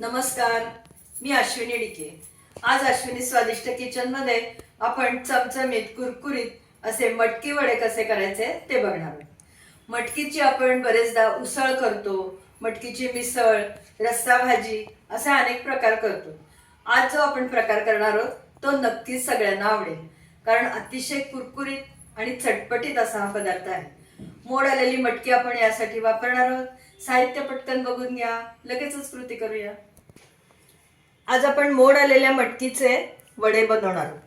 नमस्कार मी अश्विनी डिके. आज अश्विनी स्वादिष्ट किचनमध्ये आपण चमचमीत कुरकुरीत असे मटकी वडे कसे करायचे ते बघणार आहोत. मटकीची आपण बरेचदा उसळ करतो मटकीची मिसळ रस्सा भाजी असे अनेक प्रकार करतो. आज जो आपण प्रकार करणार आहोत तो नक्कीच सगळ्यांना आवडेल. कारण अतिशय कुरकुरीत आणि चटपटीत असा हा पदार्थ आहे. मोड आलेली मटकी आपण यासाठी वापरणार आहोत. साहित्य पटकन बघून घ्या. लगेचच कृती करूया. आज आपण मोड आलेल्या मटकीचे वडे बनवणार आहोत.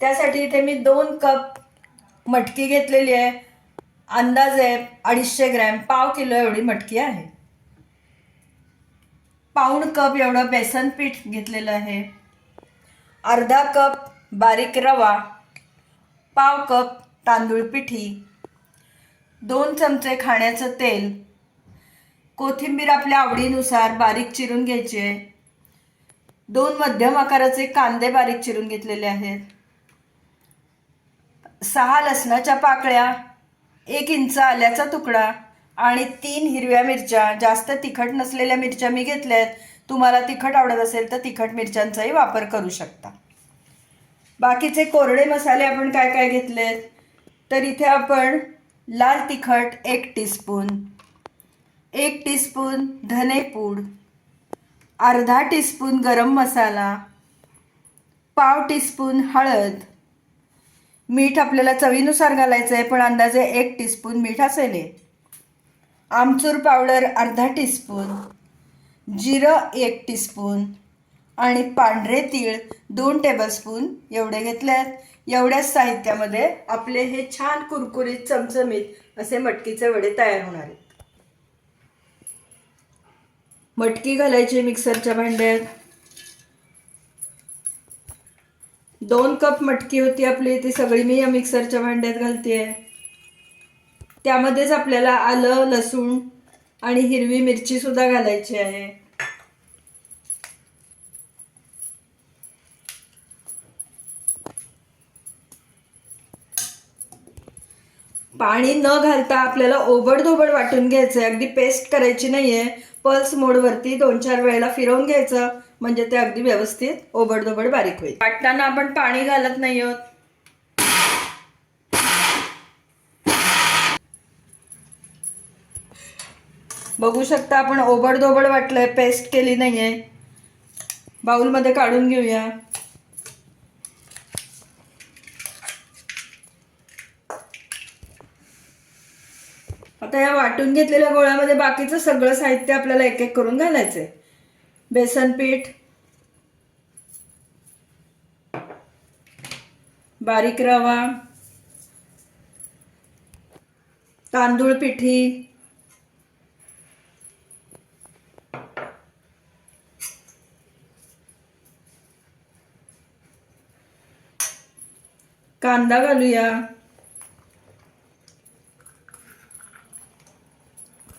त्यासाठी इथे मी दोन कप मटकी घेतलेली आहे. अंदाजे अडीचशे ग्रॅम. पाव किलो एवढी मटकी आहे. पाऊण कप एवढं बेसन पीठ घेतलेलं आहे. अर्धा कप बारीक रवा. पाव कप तांदूळ पिठी. दोन चमचे खाण्याचं तेल. कोथिंबीर आपल्या आवडीनुसार बारीक चिरून घ्यायची आहे. दोन मध्यम आकाराचे कांदे बारीक चिरून घेतलेले आहेत. सहा लसणाच्या पाकळ्या एक इंच आल्याचा तुकडा आणि तीन हिरव्या मिरच्या. जास्त तिखट नसलेल्या मिरच्या मी घेतल्या आहेत. तुम्हाला तिखट आवडत असेल तर तिखट मिरच्यांचाही वापर करू शकता. बाकीचे कोरडे मसाले आपण काय काय घेतलेत तर इथे आपण लाल तिखट एक टीस्पून एक टीस्पून धनेपूड अर्धा टीस्पून गरम मसाला पाव टीस्पून हळद. मीठ आपल्याला चवीनुसार घालायचं आहे पण अंदाजे एक टीस्पून मीठ असेल आमचूर पावडर अर्धा टीस्पून जिरं एक टीस्पून आणि पांढरे तीळ दोन टेबलस्पून एवढे घेतले आहेत एवढ्याच साहित्यामध्ये आपले हे छान कुरकुरीत चमचमीत असे मटकीचे वडे तयार होणार आहेत. मटकी घालायची मिक्सरच्या भांड्यात. दोन कप मटकी होती आपली ती सगळी मी या मिक्सरच्या भांड्यात घालते त्यामध्येच आपल्याला आलं लसूण आणि हिरवी मिरची सुद्धा घालायची आहे. पाणी न घालता आपल्याला ओबडधोबड वाटून घ्यायचं आहे अगदी पेस्ट करायची नाहीये. पल्स मोडवरती दोन चार वेळेला फिरवून घ्यायचं म्हणजे ते अगदी व्यवस्थित ओबडधोबड बारीक होईल. वाटताना आपण पाणी घालत नाही आहोत. बघू शकता आपण ओबडधोबड वाटलंय पेस्ट केली नाहीये. बाउलमध्ये काढून घेऊया. आता या वाटून घेतलेल्या गोळ्यामध्ये बाकीचं सगळं साहित्य आपल्याला एक एक करून घालायचंय. बेसन पीठ. बारीक रवा. तांदूळ पिठी. कांदा घालूया.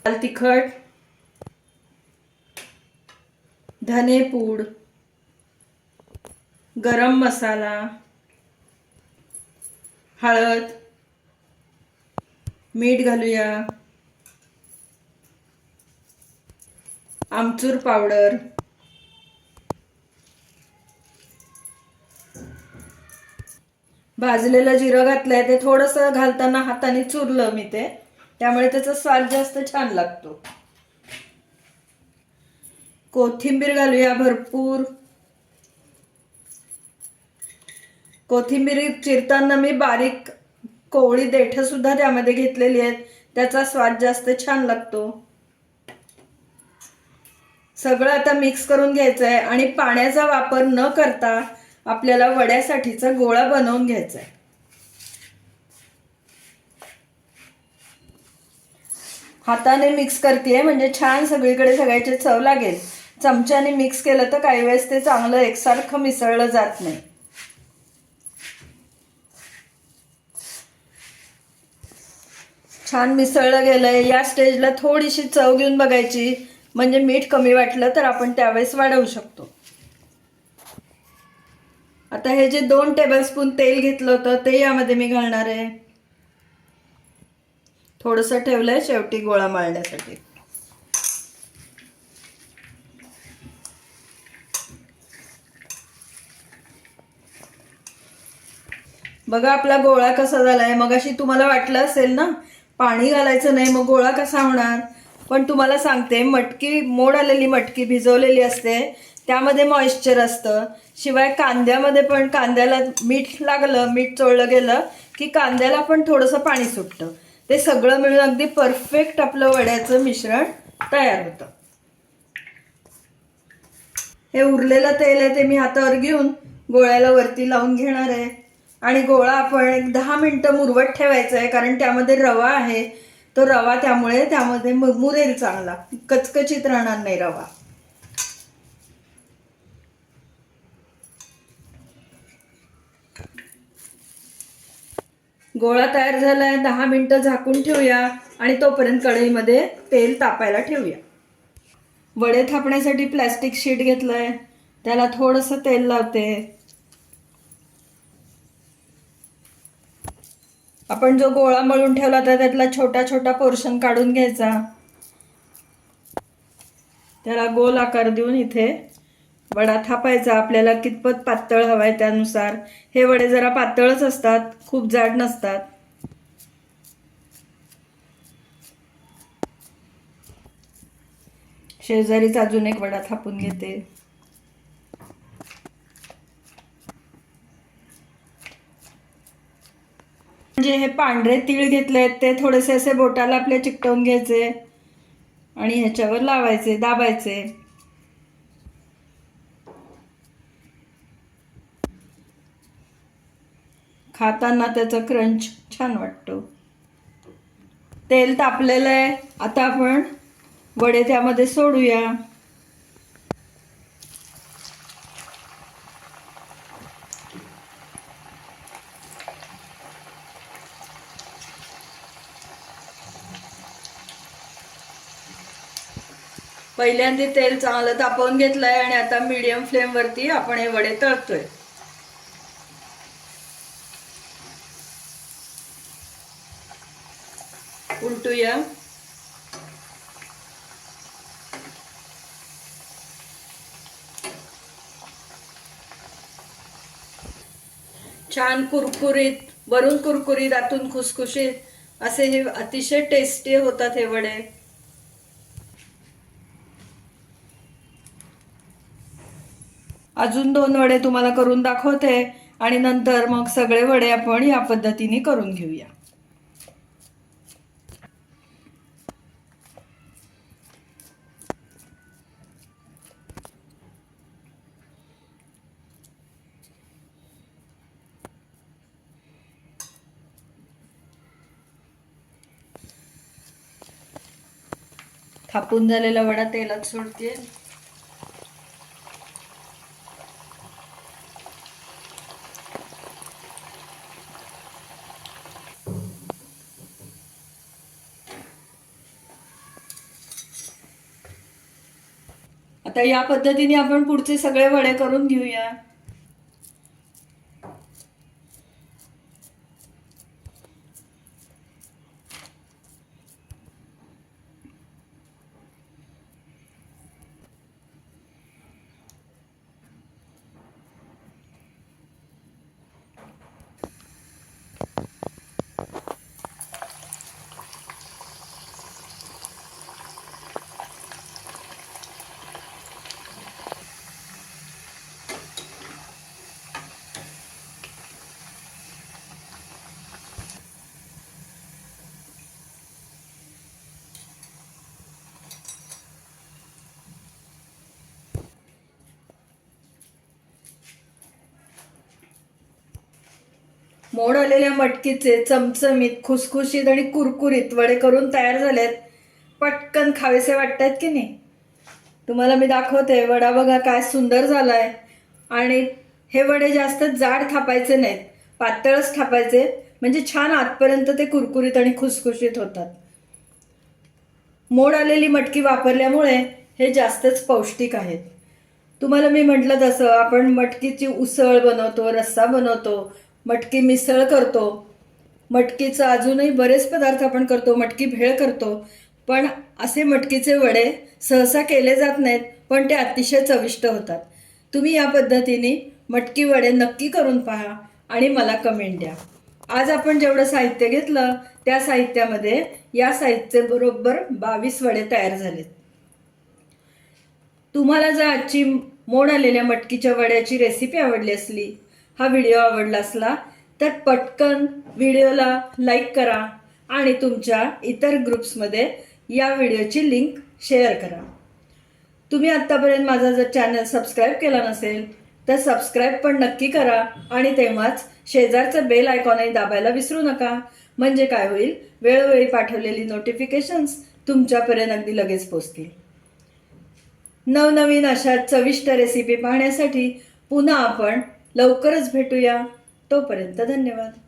लाल तिखट धनेपूड गरम मसाला हळद मीठ घालूया आमचूर पावडर भाजलेलं जिरं घातलंय ते थोडंसं घालताना हाताने चुरलं मी ते. त्यामुळे त्याचा स्वाद जास्त छान लागतो. कोथिंबीर घालूया भरपूर. कोथिंबीर चिरताना मी बारीक कोवळी देठ सुद्धा त्यामध्ये घेतलेली आहेत. त्याचा स्वाद जास्त छान लागतो. सगळं आता मिक्स करून घ्यायचं आहे आणि पाण्याचा वापर न करता आपल्याला वड्यासाठीचा गोळा बनवून घ्यायचा आहे हाताने मिक्स करते म्हणजे छान सगळीकडे सगळ्याची चव लागेल. चमच्याने मिक्स केलं तर काही वेळेस ते चांगलं एकसारखं मिसळलं जात नाही. छान मिसळलं गेलंय. या स्टेजला थोडीशी चव घेऊन बघायची. म्हणजे मीठ कमी वाटलं तर आपण त्यावेळेस वाढवू शकतो. आता हे जे दोन टेबलस्पून तेल घेतलं होतं ते यामध्ये मी घालणार आहे. थोडंसं ठेवलंय शेवटी गोळा मारण्यासाठी. बघा आपला गोळा कसा झालाय. मग अशी तुम्हाला वाटलं असेल ना पाणी घालायचं नाही मग गोळा कसा होणार? पण तुम्हाला सांगते मटकी मोड आलेली मटकी भिजवलेली असते. त्यामध्ये मॉइश्चर असतं. शिवाय कांद्यामध्ये पण कांद्याला मीठ लागलं मीठ चोळलं गेलं की कांद्याला पण थोडंसं पाणी सुटतं. ते सगळं मिळून अगदी परफेक्ट आपलं वड्याचं मिश्रण तयार होतं. हे उरलेलं तेल आहे ते मी हातावर घेऊन गोळ्याला वरती लावून घेणार आहे. आणि गोळा आपण एक दहा मिनटं मुरवत ठेवायचा आहे कारण त्यामध्ये रवा आहे. तो रवा त्यामुळे त्यामध्ये मुरेल चांगला. कचकचित राहणार नाही रवा. गोळा तयार झालाय दहा मिनिटं झाकून ठेवूया आणि तोपर्यंत कढईमध्ये तेल तापायला ठेवूया. वडे थापण्यासाठी प्लॅस्टिक शीट घेतलं आहे त्याला थोडंसं तेल लावते. आपण जो गोळा मळून ठेवला होता त्यातला छोटा छोटा पोर्शन काढून घ्यायचा. त्याला गोल आकार देऊन इथे वडा थापायचा आपल्याला कितपत पातळ हवाय त्यानुसार. हे वडे जरा पातळच असतात खूप जाड नसतात. शेजारीच अजून एक वडा थापून घेते. म्हणजे हे पांढरे तीळ घेतले आहेत ते थोडेसे असे बोटाला आपल्या चिकटवून घ्यायचे आणि ह्याच्यावर लावायचे दाबायचे. खाताना त्याचा क्रंच छान वाटतो. तेल तापलेलं आहे. आता आपण वडे त्यामध्ये सोडूया. पहिल्यांदा तेल चांगलं तापवून घेतलंय आणि आता मीडियम फ्लेम वरती आपण हे वडे तळतोय. उलटूया. छान कुरकुरीत वरून कुरकुरीत आतून खुसखुशीत असे हे अतिशय टेस्टी होतात हे वडे. अजून दोन वडे तुम्हाला करून दाखवते आणि नंतर मग सगळे वडे आपण या पद्धतीने करून घेऊया. थापून झालेला वडा तेलात सोडते. आता या पद्धतीने आपण पुढचे सगळे वडे करून घेऊया. मोड आलेल्या मटकीचे चमचमीत खुसखुशीत आणि कुरकुरीत वडे करून तयार झालेत. पटकन खावेसे वाटतात की नाही? तुम्हाला मी दाखवते वडा बघा काय सुंदर झालाय. आणि हे वडे जास्त जाड थापायचे नाहीत पातळच थापायचे म्हणजे छान आतपर्यंत ते कुरकुरीत आणि खुसखुशीत होतात. मोड आलेली मटकी वापरल्यामुळे हे जास्तच पौष्टिक आहेत. तुम्हाला मी म्हटलं तसं आपण मटकीची उसळ बनवतो रस्सा बनवतो मटकी मिसळ करतो. मटकीचं अजूनही बरेच पदार्थ आपण करतो मटकी भेळ करतो. पण असे मटकीचे वडे सहसा केले जात नाहीत पण ते अतिशय चविष्ट होतात. तुम्ही या पद्धतीने मटकी वडे नक्की करून पहा आणि मला कमेंट द्या. आज आपण जेवढं साहित्य घेतलं त्या साहित्यामध्ये या साहित्य बरोबर बावीस वडे तयार झालेत. तुम्हाला जर आजची मोड आलेल्या मटकीच्या वड्याची रेसिपी आवडली असली हा व्हिडिओ आवडला असला तर पटकन व्हिडिओला लाईक करा आणि तुमच्या इतर ग्रुप्समध्ये या व्हिडिओची लिंक शेअर करा. तुम्ही आत्तापर्यंत माझा जर चॅनल सबस्क्राईब केला नसेल तर सबस्क्राईब पण नक्की करा आणि तेव्हाच शेजारचं बेल आयकॉनही दाबायला विसरू नका. म्हणजे काय होईल? वेळोवेळी पाठवलेली नोटिफिकेशन्स तुमच्यापर्यंत अगदी लगेच पोचतील. नवनवीन अशा चविष्ट रेसिपी पाहण्यासाठी पुन्हा आपण लवकरच भेटूया. तोपर्यंत धन्यवाद.